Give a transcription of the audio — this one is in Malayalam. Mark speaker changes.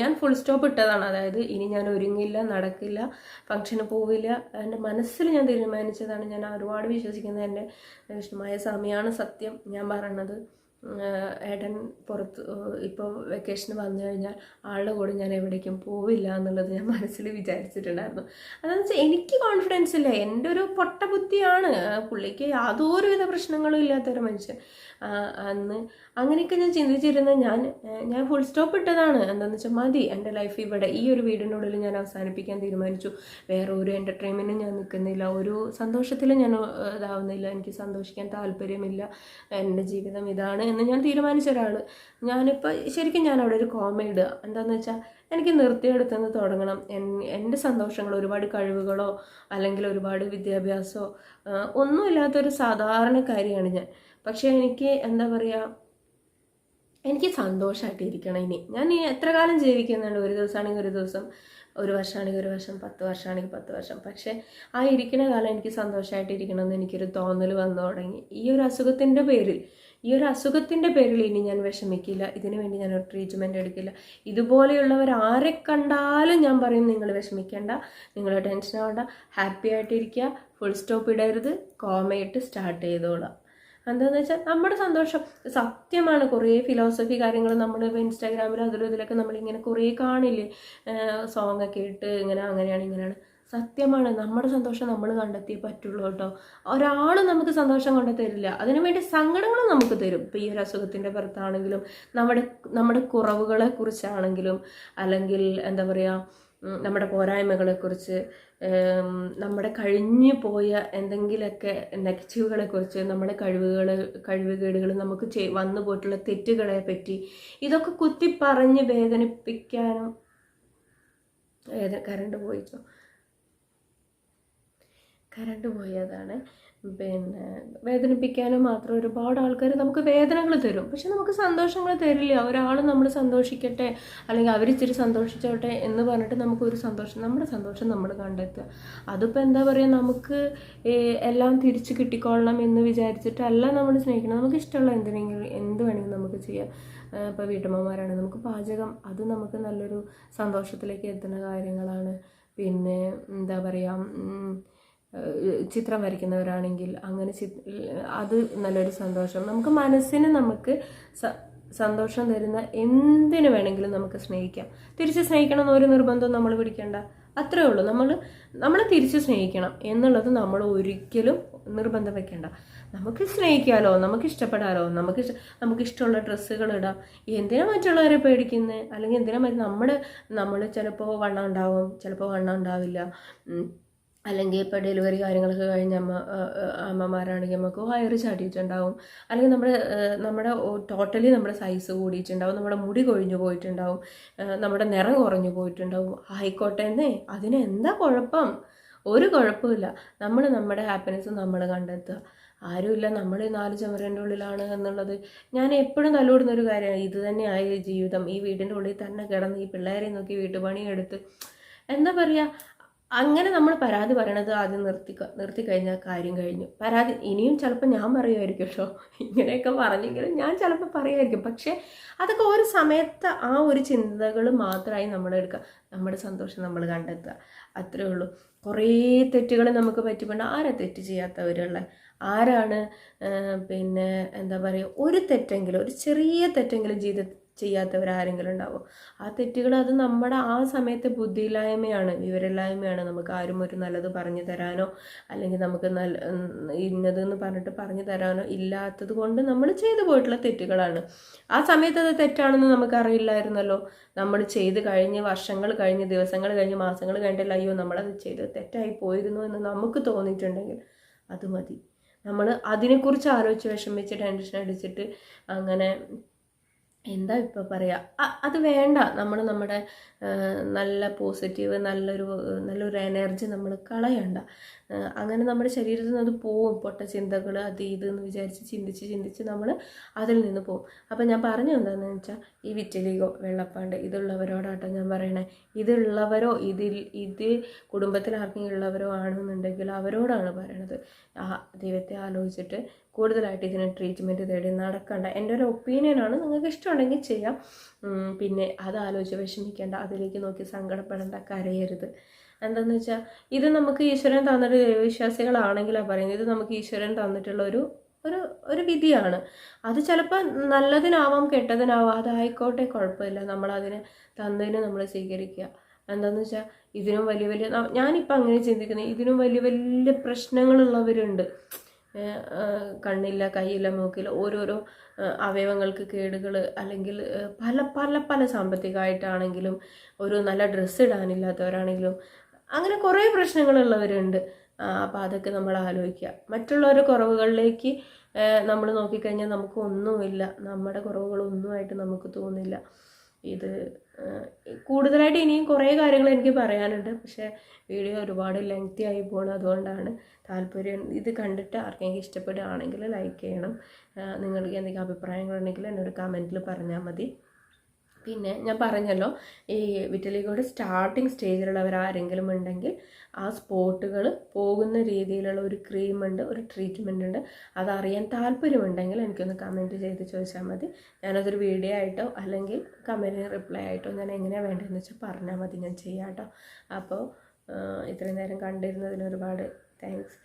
Speaker 1: ഞാൻ ഫുൾ സ്റ്റോപ്പ് ഇട്ടതാണ്. അതായത് ഇനി ഞാൻ ഒരുങ്ങില്ല നടക്കില്ല ഫംഗ്ഷന് പോവില്ല. എന്റെ മനസ്സിൽ ഞാൻ തീരുമാനിച്ചതാണ്. ഞാൻ ഒരുപാട് വിശ്വസിക്കുന്നത് എന്റെ വിഷ്ണുമായ സ്വാമിയാണ് സത്യം ഞാൻ പറയണത് ഏട്ടൻ പുറത്ത് ഇപ്പോൾ വെക്കേഷന് വന്നു കഴിഞ്ഞാൽ ആളുടെ കൂടെ ഞാൻ എവിടേക്കും പോവില്ല എന്നുള്ളത് ഞാൻ മനസ്സിൽ വിചാരിച്ചിട്ടുണ്ടായിരുന്നു. അതെന്ന് വെച്ചാൽ എനിക്ക് കോൺഫിഡൻസ് ഇല്ല. എന്റെ ഒരു പൊട്ട ബുദ്ധിയാണ്. ആഹ് പുള്ളിക്ക് യാതൊരുവിധ പ്രശ്നങ്ങളും ഇല്ലാത്തൊരു മനുഷ്യൻ. അന്ന് അങ്ങനെയൊക്കെ ഞാൻ ചിന്തിച്ചിരുന്ന ഞാൻ ഞാൻ ഫുൾ സ്റ്റോപ്പ് ഇട്ടതാണ്. എന്താണെന്ന് വെച്ചാൽ മതി. എന്റെ ലൈഫ് ഇവിടെ ഈ ഒരു വീടിനുള്ളിൽ ഞാൻ അവസാനിപ്പിക്കാൻ തീരുമാനിച്ചു. വേറെ ഒരു എന്റർടൈൻമെന്റും ഞാൻ നിൽക്കുന്നില്ല. ഒരു സന്തോഷത്തിൽ ഞാൻ ഇതാവുന്നില്ല. എനിക്ക് സന്തോഷിക്കാൻ താല്പര്യമില്ല. എന്റെ ജീവിതം ഇതാണ്. എന്ന് ഞാൻ തീരുമാനിച്ച ഒരാൾ ഞാനിപ്പോൾ ശരിക്കും ഞാൻ അവിടെ ഒരു കോമ ഇടുക. എന്താണെന്ന് വെച്ചാൽ എനിക്ക് നിർത്തിയെടുത്തുനിന്ന് തുടങ്ങണം. എന്റെ സന്തോഷങ്ങൾ ഒരുപാട് കഴിവുകളോ അല്ലെങ്കിൽ ഒരുപാട് വിദ്യാഭ്യാസമോ ഒന്നുമില്ലാത്തൊരു സാധാരണക്കാരിയാണ് ഞാൻ. പക്ഷേ എനിക്ക് എന്താ പറയുക എനിക്ക് സന്തോഷമായിട്ട് ഇരിക്കണം ഇനി. ഞാൻ ഇനി എത്ര കാലം ജീവിക്കുന്നുണ്ട്? ഒരു ദിവസമാണെങ്കിൽ ഒരു ദിവസം ഒരു വർഷമാണെങ്കിൽ ഒരു വർഷം പത്ത് വർഷമാണെങ്കിൽ പത്ത് വർഷം. പക്ഷേ ആ ഇരിക്കുന്ന കാലം എനിക്ക് സന്തോഷമായിട്ട് ഇരിക്കണം എനിക്കൊരു തോന്നൽ വന്നു തുടങ്ങി. ഈ ഒരു അസുഖത്തിന്റെ പേരിൽ ഈ ഒരു അസുഖത്തിന്റെ പേരിൽ ഇനി ഞാൻ വിഷമിക്കില്ല. ഇതിനു വേണ്ടി ഞാൻ ഒരു ട്രീറ്റ്മെന്റ് എടുക്കില്ല. ഇതുപോലെയുള്ളവർ ആരെ കണ്ടാലും ഞാൻ പറയും നിങ്ങൾ വിഷമിക്കേണ്ട നിങ്ങൾ ടെൻഷൻ ആവണ്ട. ഹാപ്പി ആയിട്ടിരിക്കുക. ഫുൾ സ്റ്റോപ്പ് ഇടരുത്. കോമയിട്ട് സ്റ്റാർട്ട് ചെയ്തോളാം. എന്താണെന്ന് വെച്ചാൽ നമ്മുടെ സന്തോഷം സത്യമാണ്. കുറേ ഫിലോസഫി കാര്യങ്ങൾ നമ്മൾ ഇപ്പോൾ ഇൻസ്റ്റാഗ്രാമിൽ അതിലും ഇതിലൊക്കെ നമ്മളിങ്ങനെ കുറേ കാണില്ലേ? സോങ്ങൊക്കെ ഇട്ട് ഇങ്ങനെ അങ്ങനെയാണ് ഇങ്ങനെയാണ്. സത്യമാണ്. നമ്മുടെ സന്തോഷം നമ്മൾ കണ്ടെത്തിയേ പറ്റുള്ളൂ കേട്ടോ. ഒരാളും നമുക്ക് സന്തോഷം കൊണ്ട് അതിനുവേണ്ടി സങ്കടങ്ങളും നമുക്ക് തരും. ഇപ്പോൾ ഈ ഒരു അസുഖത്തിന്റെ പുറത്താണെങ്കിലും നമ്മുടെ നമ്മുടെ കുറവുകളെ കുറിച്ചാണെങ്കിലും അല്ലെങ്കിൽ എന്താ പറയുക നമ്മുടെ പോരായ്മകളെക്കുറിച്ച് നമ്മുടെ കഴിഞ്ഞു പോയ എന്തെങ്കിലുമൊക്കെ നെഗറ്റീവുകളെ കുറിച്ച് നമ്മുടെ കഴിവുകൾ കഴിവുകേടുകൾ നമുക്ക് ചെയ് വന്നു പോയിട്ടുള്ള തെറ്റുകളെ പറ്റി ഇതൊക്കെ കുത്തി പറഞ്ഞ് വേദനിപ്പിക്കാനും വേദ കറണ്ട് പോയിട്ടോ. കറണ്ട് പോയതാണ്. പിന്നെ വേദനിപ്പിക്കാനും മാത്രം ഒരുപാട് ആൾക്കാർ നമുക്ക് വേദനകൾ തരും. പക്ഷെ നമുക്ക് സന്തോഷങ്ങൾ തരില്ല. ഒരാൾ നമ്മൾ സന്തോഷിക്കട്ടെ അല്ലെങ്കിൽ അവർ ഇച്ചിരി സന്തോഷിച്ചോട്ടെ എന്ന് പറഞ്ഞിട്ട് നമുക്കൊരു സന്തോഷം നമ്മുടെ സന്തോഷം നമ്മൾ കണ്ടെത്തുക. അതിപ്പോൾ എന്താ പറയുക നമുക്ക് എല്ലാം തിരിച്ച് കിട്ടിക്കൊള്ളണം എന്ന് വിചാരിച്ചിട്ടല്ല നമ്മൾ സ്നേഹിക്കണം നമുക്ക് ഇഷ്ടമുള്ള എന്തിനെങ്കിലും എന്ത് വേണമെങ്കിലും നമുക്ക് ചെയ്യാം. ഇപ്പോൾ വീട്ടമ്മമാരാണ്. നമുക്ക് പാചകം അത് നമുക്ക് നല്ലൊരു സന്തോഷത്തിലേക്ക് എത്തുന്ന കാര്യങ്ങളാണ്. പിന്നെ എന്താ പറയുക ചിത്രം വരയ്ക്കുന്നവരാണെങ്കിൽ അങ്ങനെ ചി അത് നല്ലൊരു സന്തോഷം. നമുക്ക് മനസ്സിന് നമുക്ക് സ സന്തോഷം തരുന്ന എന്തിനു വേണമെങ്കിലും നമുക്ക് സ്നേഹിക്കാം. തിരിച്ച് സ്നേഹിക്കണം എന്നൊരു നിർബന്ധം നമ്മൾ പിടിക്കേണ്ട. അത്രേ ഉള്ളൂ. നമ്മൾ നമ്മൾ തിരിച്ച് സ്നേഹിക്കണം എന്നുള്ളത് നമ്മൾ ഒരിക്കലും നിർബന്ധം വെക്കേണ്ട. നമുക്ക് സ്നേഹിക്കാലോ നമുക്ക് ഇഷ്ടപ്പെടാലോ നമുക്ക് നമുക്ക് ഇഷ്ടമുള്ള ഡ്രസ്സുകൾ ഇടാം. എന്തിനാ മറ്റുള്ളവരെ പേടിക്കുന്നത് അല്ലെങ്കിൽ എന്തിനാ നമ്മുടെ നമ്മൾ ചിലപ്പോൾ വണ്ണം ഉണ്ടാവും ചിലപ്പോൾ വണ്ണം ഉണ്ടാവില്ല. അല്ലെങ്കിൽ ഇപ്പോൾ ഡെലിവറി കാര്യങ്ങളൊക്കെ കഴിഞ്ഞ അമ്മ അമ്മമാരാണെങ്കിൽ നമുക്ക് വയറ് ചാടിയിട്ടുണ്ടാവും. അല്ലെങ്കിൽ നമ്മുടെ നമ്മുടെ ടോട്ടലി നമ്മുടെ സൈസ് കൂടിയിട്ടുണ്ടാവും. നമ്മുടെ മുടി കൊഴിഞ്ഞു പോയിട്ടുണ്ടാവും. നമ്മുടെ നിറം കുറഞ്ഞു പോയിട്ടുണ്ടാവും. ആയിക്കോട്ടെ എന്നേ. അതിന് എന്താ കുഴപ്പം? ഒരു കുഴപ്പമില്ല നമ്മൾ നമ്മുടെ ഹാപ്പിനെസ് നമ്മൾ കണ്ടെത്തുക. ആരുമില്ല. നമ്മൾ നാല് ചുമരന്റെ ഉള്ളിലാണ് എന്നുള്ളത്. ഞാൻ എപ്പോഴും തല്ലുകൊടുന്ന ഒരു കാര്യമാണ്. ഇത് തന്നെയായ ജീവിതം. ഈ വീടിന്റെ ഉള്ളിൽ തന്നെ കിടന്ന് ഈ പിള്ളേരെ നോക്കി വീട്ടുപണിയെടുത്ത്. എന്താ പറയുക അങ്ങനെ നമ്മൾ പരാതി പറയണത് ആദ്യം നിർത്തി നിർത്തി കഴിഞ്ഞാൽ കാര്യം കഴിഞ്ഞു. പരാതി ഇനിയും ചിലപ്പോൾ ഞാൻ പറയുമായിരിക്കും കേട്ടോ. ഇങ്ങനെയൊക്കെ പറഞ്ഞെങ്കിലും ഞാൻ ചിലപ്പോൾ പറയുമായിരിക്കും പക്ഷേ അതൊക്കെ ഒരു സമയത്ത് ആ ഒരു ചിന്തകൾ മാത്രമായി നമ്മൾ എടുക്കുക നമ്മുടെ സന്തോഷം നമ്മൾ കണ്ടെത്തുക. അത്രേ ഉള്ളൂ. കുറേ തെറ്റുകൾ നമുക്ക് പറ്റിപ്പോണ്ട്. ആരാ തെറ്റ് ചെയ്യാത്തവരുള്ള? ആരാണ് പിന്നെ എന്താ പറയുക ഒരു തെറ്റെങ്കിലും ഒരു ചെറിയ തെറ്റെങ്കിലും ജീവിതത്തിൽ ചെയ്യാത്തവരാരെങ്കിലും ഉണ്ടാവും ആ തെറ്റുകൾ അത് നമ്മുടെ ആ സമയത്തെ ബുദ്ധിയില്ലായ്മയാണ്. വിവരമില്ലായ്മയാണ്. നമുക്ക് ആരും ഒരു നല്ലത് പറഞ്ഞു തരാനോ അല്ലെങ്കിൽ നമുക്ക് നല്ല ഇന്നതെന്ന് പറഞ്ഞിട്ട് പറഞ്ഞു തരാനോ ഇല്ലാത്തത് കൊണ്ട് നമ്മൾ ചെയ്തു പോയിട്ടുള്ള തെറ്റുകളാണ്. ആ സമയത്ത് അത് തെറ്റാണെന്ന് നമുക്കറിയില്ലായിരുന്നല്ലോ. നമ്മൾ ചെയ്ത് കഴിഞ്ഞ് വർഷങ്ങൾ കഴിഞ്ഞ് ദിവസങ്ങൾ കഴിഞ്ഞ് മാസങ്ങൾ കഴിഞ്ഞിട്ടില്ല അയ്യോ നമ്മളത് ചെയ്ത് തെറ്റായി പോയിരുന്നു എന്ന് നമുക്ക് തോന്നിയിട്ടുണ്ടെങ്കിൽ അത് മതി. നമ്മൾ അതിനെക്കുറിച്ച് ആലോചിച്ച് വിഷമിച്ച് ടെൻഷൻ അടിച്ചിട്ട് അങ്ങനെ എന്താ ഇപ്പോൾ പറയുക അത് വേണ്ട. നമ്മൾ നമ്മുടെ നല്ല പോസിറ്റീവ് നല്ലൊരു നല്ലൊരു എനർജി നമ്മൾ കളയണ്ട. അങ്ങനെ നമ്മുടെ ശരീരത്തിൽ നിന്ന് അത് പോവും. പൊട്ട ചിന്തകൾ അത് ഇത് എന്ന് വിചാരിച്ച് ചിന്തിച്ച് ചിന്തിച്ച് നമ്മൾ അതിൽ നിന്ന് പോവും. അപ്പം ഞാൻ പറഞ്ഞു എന്താണെന്ന് വെച്ചാൽ ഈ വിറ്റലിഗോ വെള്ളപ്പാണ്ട് ഇതുള്ളവരോടാട്ടോ ഞാൻ പറയണേ. ഇതുള്ളവരോ ഇതിൽ ഇത് കുടുംബത്തിൽ ആർക്കെങ്കിലും ഉള്ളവരോ ആണെന്നുണ്ടെങ്കിൽ അവരോടാണ് പറയണത്. ആ ദൈവത്തെ ആലോചിച്ചിട്ട് കൂടുതലായിട്ട് ഇതിന് ട്രീറ്റ്മെന്റ് തേടി നടക്കണ്ട. എന്റെ ഒരു ഒപ്പീനിയനാണ് നിങ്ങൾക്ക് ഇഷ്ടമുണ്ടെങ്കിൽ ചെയ്യാം. പിന്നെ അത് ആലോചിച്ച് വിഷമിക്കേണ്ട അതിലേക്ക് നോക്കി സങ്കടപ്പെടേണ്ട കരയരുത്. എന്താണെന്ന് വെച്ചാൽ ഇത് നമുക്ക് ഈശ്വരൻ തന്നിട്ട് ദൈവവിശ്വാസികളാണെങ്കിലാണ് പറയുന്നത്. ഇത് നമുക്ക് ഈശ്വരൻ തന്നിട്ടുള്ള ഒരു ഒരു ഒരു വിധിയാണ്. അത് ചിലപ്പോൾ നല്ലതിനാവാം കെട്ടതിനാവാം അതായിക്കോട്ടെ കുഴപ്പമില്ല. നമ്മളതിനെ തന്നതിന് നമ്മൾ സ്വീകരിക്കുക. എന്താണെന്ന് വെച്ചാൽ ഇതിനും വലിയ വലിയ ഞാനിപ്പോൾ അങ്ങനെ ചിന്തിക്കുന്നത് ഇതിനും വലിയ വലിയ പ്രശ്നങ്ങളുള്ളവരുണ്ട്. കണ്ണില്ല കൈയില്ല മൂക്കില്ല ഓരോരോ അവയവങ്ങൾക്ക് കേടുകൾ അല്ലെങ്കിൽ പല പല പല സാമ്പത്തികമായിട്ടാണെങ്കിലും ഒരു നല്ല ഡ്രസ്സ് ഇടാനില്ലാത്തവരാണെങ്കിലും അങ്ങനെ കുറേ പ്രശ്നങ്ങളുള്ളവരുണ്ട്. അപ്പോൾ അതൊക്കെ നമ്മൾ ആലോചിക്കുക. മറ്റുള്ളവരുടെ കുറവുകളിലേക്ക് നമ്മൾ നോക്കിക്കഴിഞ്ഞാൽ നമുക്ക് ഒന്നുമില്ല നമ്മുടെ കുറവുകളൊന്നുമായിട്ട് നമുക്ക് തോന്നില്ല. ഇത് കൂടുതലായിട്ട് ഇനിയും കുറേ കാര്യങ്ങൾ എനിക്ക് പറയാനുണ്ട്. പക്ഷേ വീഡിയോ ഒരുപാട് ലെങ്തി ആയി പോകണം അതുകൊണ്ടാണ് താല്പര്യം. ഇത് കണ്ടിട്ട് ആർക്കെങ്കിലും ഇഷ്ടപ്പെടുകയാണെങ്കിൽ ലൈക്ക് ചെയ്യണം. നിങ്ങൾക്ക് എന്തെങ്കിലും അഭിപ്രായങ്ങളുണ്ടെങ്കിൽ എന്നോട് കമന്റിൽ പറഞ്ഞാൽ മതി. പിന്നെ ഞാൻ പറഞ്ഞല്ലോ ഈ വിറ്റലിഗോയുടെ സ്റ്റാർട്ടിങ് സ്റ്റേജിലുള്ളവർ ആരെങ്കിലും ഉണ്ടെങ്കിൽ ആ സ്പോട്ടുകൾ പോകുന്ന രീതിയിലുള്ള ഒരു ക്രീമുണ്ട് ഒരു ട്രീറ്റ്മെന്റ് ഉണ്ട്. അതറിയാൻ താല്പര്യമുണ്ടെങ്കിൽ എനിക്കൊന്ന് കമന്റ് ചെയ്ത് ചോദിച്ചാൽ മതി. ഞാനതൊരു വീഡിയോ ആയിട്ടോ അല്ലെങ്കിൽ കമന്റിന് റിപ്ലൈ ആയിട്ടോ ഞാൻ എങ്ങനെയാണ് വേണ്ടതെന്ന് വെച്ചാൽ പറഞ്ഞാൽ മതി. ഞാൻ ചെയ്യാം കേട്ടോ. അപ്പോൾ ഇത്രയും നേരം കണ്ടിരുന്നതിന് ഒരുപാട് താങ്ക്സ്